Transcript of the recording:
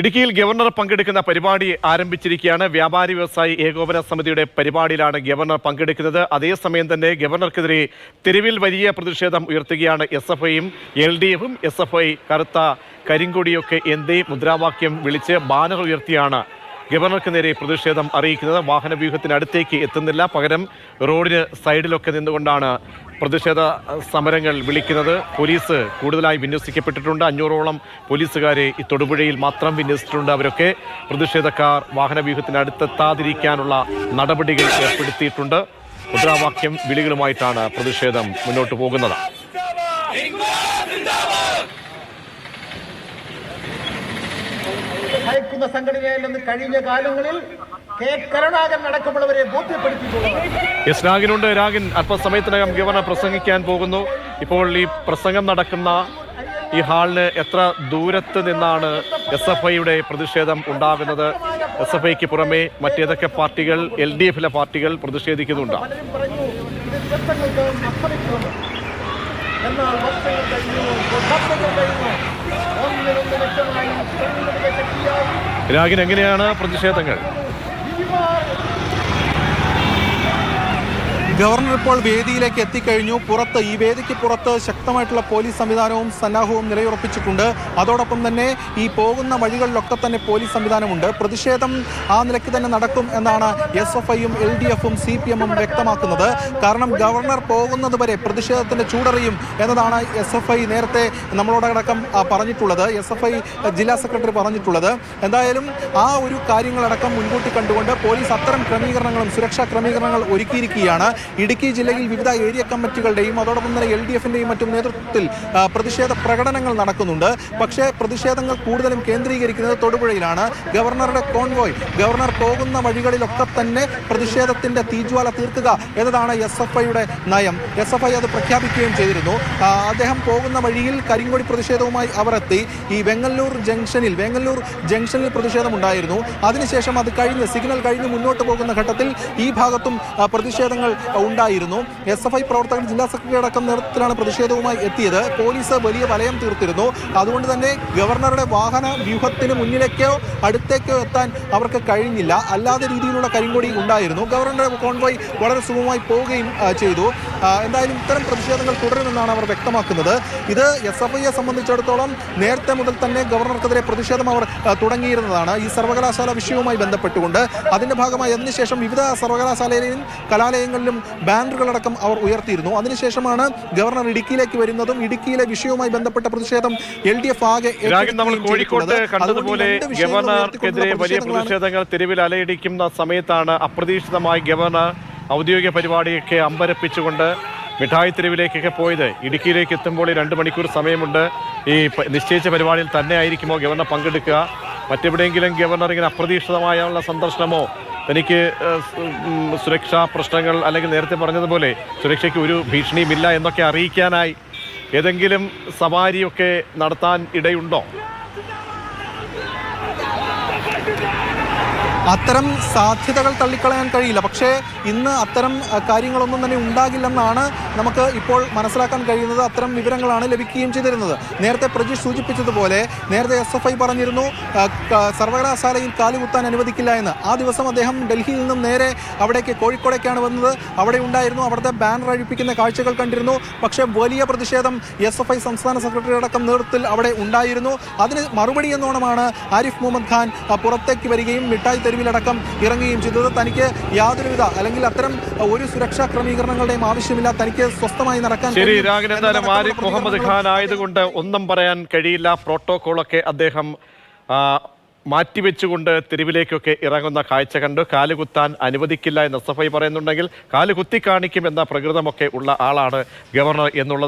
ഇടുക്കിയിൽ ഗവർണർ പങ്കെടുക്കുന്ന പരിപാടി ആരംഭിച്ചിരിക്കുകയാണ്. വ്യാപാരി വ്യവസായി ഏകോപന സമിതിയുടെ പരിപാടിയിലാണ് ഗവർണർ പങ്കെടുക്കുന്നത്. അതേസമയം തന്നെ ഗവർണർക്കെതിരെ തെരുവിൽ വലിയ പ്രതിഷേധം ഉയർത്തുകയാണ് എസ് എഫ് ഐയും എൽ ഡി എഫും. എസ് എഫ് ഐ കറുത്ത കരിങ്കൊടിയൊക്കെ എന്തേ മുദ്രാവാക്യം വിളിച്ച് ബാനർ ഉയർത്തിയാണ് ഗവർണർക്ക് നേരെ പ്രതിഷേധം അറിയിക്കുന്നത് വാഹനവ്യൂഹത്തിനടുത്തേക്ക് എത്തുന്നില്ല. പകരം റോഡിന് സൈഡിലൊക്കെ നിന്നുകൊണ്ടാണ് പ്രതിഷേധ സമരങ്ങൾ വിളിക്കുന്നത്. പോലീസ് കൂടുതലായി വിന്യസിക്കപ്പെട്ടിട്ടുണ്ട്. അഞ്ഞൂറോളം പോലീസുകാരെ ഈ തൊടുപുഴയിൽ മാത്രം വിന്യസിച്ചിട്ടുണ്ട്. അവരൊക്കെ പ്രതിഷേധക്കാർ വാഹനവ്യൂഹത്തിനടുത്തെത്താതിരിക്കാനുള്ള നടപടികൾ ഏർപ്പെടുത്തിയിട്ടുണ്ട്. മുദ്രാവാക്യം വിളികളുമായിട്ടാണ് പ്രതിഷേധം മുന്നോട്ട് പോകുന്നത്. ഭയക്കുന്ന സംഘടനയല്ലെന്ന് കഴിഞ്ഞ കാലങ്ങളിൽ കെ. കരുണാകരൻ അടക്കമുള്ളവരെ ബോധ്യപ്പെടുത്തിയിട്ടുള്ളത്. എസ് രാഗിനുണ്ട്. രാഗിൻ അല്പസമയത്തിനകം ഗവർണർ പ്രസംഗിക്കാൻ പോകുന്നു. ഇപ്പോൾ ഈ പ്രസംഗം നടക്കുന്ന ഈ ഹാളിന് എത്ര ദൂരത്ത് നിന്നാണ് എസ് എഫ് ഐയുടെ പ്രതിഷേധം ഉണ്ടാകുന്നത്? എസ് എഫ് ഐക്ക് പുറമെ മറ്റേതൊക്കെ പാർട്ടികൾ എൽ ഡി എഫിലെ പാർട്ടികൾ പ്രതിഷേധിക്കുന്നുണ്ട്? എന്നാൽ വർഷങ്ങൾ കഴിഞ്ഞു രാഗിൻ എങ്ങനെയാണ് പ്രതിഷേധങ്ങൾ? ഗവർണർ ഇപ്പോൾ വേദിയിലേക്ക് എത്തിക്കഴിഞ്ഞു. പുറത്ത് ഈ വേദിക്ക് പുറത്ത് ശക്തമായിട്ടുള്ള പോലീസ് സംവിധാനവും സന്നാഹവും നിലയുറപ്പിച്ചിട്ടുണ്ട്. അതോടൊപ്പം തന്നെ ഈ പോകുന്ന വഴികളിലൊക്കെ തന്നെ പോലീസ് സംവിധാനമുണ്ട്. പ്രതിഷേധം ആ നിലയ്ക്ക് തന്നെ നടക്കും എന്നാണ് എസ് എഫ് ഐയും എൽ ഡി എഫും സി പി എമ്മും വ്യക്തമാക്കുന്നത്. കാരണം ഗവർണർ പോകുന്നത് വരെ പ്രതിഷേധത്തിന്റെ ചൂടറിയും എന്നതാണ് എസ് എഫ് ഐ നേരത്തെ നമ്മളോടടക്കം പറഞ്ഞിട്ടുള്ളത്. എസ് എഫ് ഐ ജില്ലാ സെക്രട്ടറി പറഞ്ഞിട്ടുള്ളത്. എന്തായാലും ആ ഒരു കാര്യങ്ങളടക്കം മുൻകൂട്ടി കണ്ടുകൊണ്ട് പോലീസ് അത്തരം ക്രമീകരണങ്ങളും സുരക്ഷാ ക്രമീകരണങ്ങൾ ഒരുക്കിയിരിക്കുകയാണ്. ഇടുക്കി ജില്ലയിൽ വിവിധ ഏരിയ കമ്മിറ്റികളുടെയും അതോടൊപ്പം തന്നെ എൽ ഡി എഫിന്റെയും മറ്റും നേതൃത്വത്തിൽ പ്രതിഷേധ പ്രകടനങ്ങൾ നടക്കുന്നുണ്ട്. പക്ഷേ പ്രതിഷേധങ്ങൾ കൂടുതലും കേന്ദ്രീകരിക്കുന്നത് തൊടുപുഴയിലാണ്. ഗവർണറുടെ കോൺവോയ് ഗവർണർ പോകുന്ന വഴികളിലൊക്കെ തന്നെ പ്രതിഷേധത്തിന്റെ തീജ്വാല തീർക്കുക എന്നതാണ് എസ് എഫ് ഐയുടെ നയം. എസ് എഫ് ഐ അത് പ്രഖ്യാപിക്കുകയും ചെയ്തിരുന്നു. അദ്ദേഹം പോകുന്ന വഴിയിൽ കരിങ്കൊടി പ്രതിഷേധവുമായി അവർ എത്തി ഈ വെങ്ങല്ലൂർ ജംഗ്ഷനിൽ വെങ്ങല്ലൂർ ജംഗ്ഷനിൽ പ്രതിഷേധമുണ്ടായിരുന്നു അതിനുശേഷം അത് കഴിഞ്ഞ് സിഗ്നൽ കഴിഞ്ഞ് മുന്നോട്ട് പോകുന്ന ഘട്ടത്തിൽ ഈ ഭാഗത്തും പ്രതിഷേധങ്ങൾ ഉണ്ടായിരുന്നു. എസ് എഫ് ഐ പ്രവർത്തകർ ജില്ലാ സെക്രട്ടറി അടക്കം നേതൃത്വത്തിലാണ് പ്രതിഷേധവുമായി എത്തിയത്. പോലീസ് വലിയ വലയം തീർത്തിരുന്നു. അതുകൊണ്ട് തന്നെ ഗവർണറുടെ വാഹന വ്യൂഹത്തിന് മുന്നിലേക്കോ അടുത്തേക്കോ എത്താൻ അവർക്ക് കഴിഞ്ഞില്ല. അല്ലാതെ രീതിയിലുള്ള കരിങ്കൊടി ഉണ്ടായിരുന്നു. ഗവർണറുടെ കോൺവോയ് വളരെ സുഗമമായി പോവുകയും ചെയ്തു. എന്തായാലും ഇത്തരം പ്രതിഷേധങ്ങൾ തുടരുമെന്നാണ് അവർ വ്യക്തമാക്കുന്നത്. ഇത് എസ് എഫ് ഐയെ സംബന്ധിച്ചിടത്തോളം നേരത്തെ മുതൽ തന്നെ ഗവർണർക്കെതിരെ പ്രതിഷേധം അവർ തുടങ്ങിയിരുന്നതാണ്. ഈ സർവകലാശാല വിഷയവുമായി ബന്ധപ്പെട്ടുകൊണ്ട് അതിന്റെ ഭാഗമായി അതിനുശേഷം വിവിധ സർവകലാശാലയിലെയും കലാലയങ്ങളിലും ബാനറുകളടക്കം അവർ ഉയർത്തിയിരുന്നു. അതിനുശേഷമാണ് ഗവർണർ ഇടുക്കിയിലേക്ക് വരുന്നതും ഇടുക്കിയിലെ വിഷയവുമായി ബന്ധപ്പെട്ട പ്രതിഷേധം എൽ ഡി എഫ് ആകെ നമ്മൾ കോഴിക്കോട്ട് കണ്ടതുപോലെ ഗവർണർക്കെതിരെ വലിയ പ്രതിഷേധങ്ങൾ തെരുവിൽ അലയടിക്കുന്ന സമയത്താണ് അപ്രതീക്ഷിതമായി ഗവർണർ ഔദ്യോഗിക പരിപാടിയൊക്കെ അമ്പരപ്പിച്ചുകൊണ്ട് മിഠായി തെരുവിലേക്കൊക്കെ പോയത്. ഇടുക്കിയിലേക്ക് എത്തുമ്പോൾ ഈ രണ്ട് മണിക്കൂർ സമയമുണ്ട്. ഈ നിശ്ചയിച്ച പരിപാടിയിൽ തന്നെ ആയിരിക്കുമോ ഗവർണർ പങ്കെടുക്കുക? മറ്റെവിടെയെങ്കിലും ഗവർണർ ഇങ്ങനെ അപ്രതീക്ഷിതമായുള്ള സന്ദർശനമോ തനിക്ക് സുരക്ഷാ പ്രശ്നങ്ങൾ അല്ലെങ്കിൽ നേരത്തെ പറഞ്ഞതുപോലെ സുരക്ഷയ്ക്ക് ഒരു ഭീഷണിയുമില്ല എന്നൊക്കെ അറിയിക്കാനായി ഏതെങ്കിലും സവാരിയൊക്കെ നടത്താൻ ഇടയുണ്ടോ? അത്തരം സാധ്യതകൾ തള്ളിക്കളയാൻ കഴിയില്ല. പക്ഷേ ഇന്ന് അത്തരം കാര്യങ്ങളൊന്നും തന്നെ ഉണ്ടാകില്ലെന്നാണ് നമുക്ക് ഇപ്പോൾ മനസ്സിലാക്കാൻ കഴിയുന്നത്. അത്തരം വിവരങ്ങളാണ് ലഭിക്കുകയും ചെയ്തിരുന്നത്. നേരത്തെ പ്രജീഷ് സൂചിപ്പിച്ചതുപോലെ നേരത്തെ എസ് എഫ് ഐ പറഞ്ഞിരുന്നു സർവകലാശാലയിൽ കാലുകുത്താൻ അനുവദിക്കില്ല എന്ന്. ആ ദിവസം അദ്ദേഹം ഡൽഹിയിൽ നിന്നും നേരെ അവിടേക്ക് കോഴിക്കോടേക്കാണ് വന്നത്. അവിടെ ഉണ്ടായിരുന്നു അവിടുത്തെ ബാനർ അഴിപ്പിക്കുന്ന കാഴ്ചകൾ കണ്ടിരുന്നു. പക്ഷേ വലിയ പ്രതിഷേധം എസ് എഫ് ഐ സംസ്ഥാന സെക്രട്ടറി അടക്കം നേതൃത്വത്തിൽ അവിടെ ഉണ്ടായിരുന്നു. അതിന് മറുപടി എന്നോണമാണ് ആരിഫ് മുഹമ്മദ് ഖാൻ പുറത്തേക്ക് വരികയും മിഠായി തെരുവിലടക്കം ഇറങ്ങുകയും ചെയ്തത്. തനിക്ക് യാതൊരുവിധ അല്ലെങ്കിൽ അത്തരം ഒരു സുരക്ഷാ ക്രമീകരണങ്ങളുടെയും ആവശ്യമില്ല. തനിക്ക് സ്വസ്ഥമായി നടക്കാൻ ശരി ആരിഫ് മുഹമ്മദ് ഖാൻ ആയതുകൊണ്ട് ഒന്നും പറയാൻ കഴിയില്ല. പ്രോട്ടോകോളൊക്കെ അദ്ദേഹം മാറ്റിവെച്ചുകൊണ്ട് തെരുവിലേക്കൊക്കെ ഇറങ്ങുന്ന കാഴ്ച കണ്ടു. കാലുകുത്താൻ അനുവദിക്കില്ല എന്ന് എസ് എഫ് ഐ പറയുന്നുണ്ടെങ്കിൽ കാൽ കുത്തി കാണിക്കും എന്ന പ്രകൃതമൊക്കെ ഉള്ള ആളാണ് ഗവർണർ എന്നുള്ളത്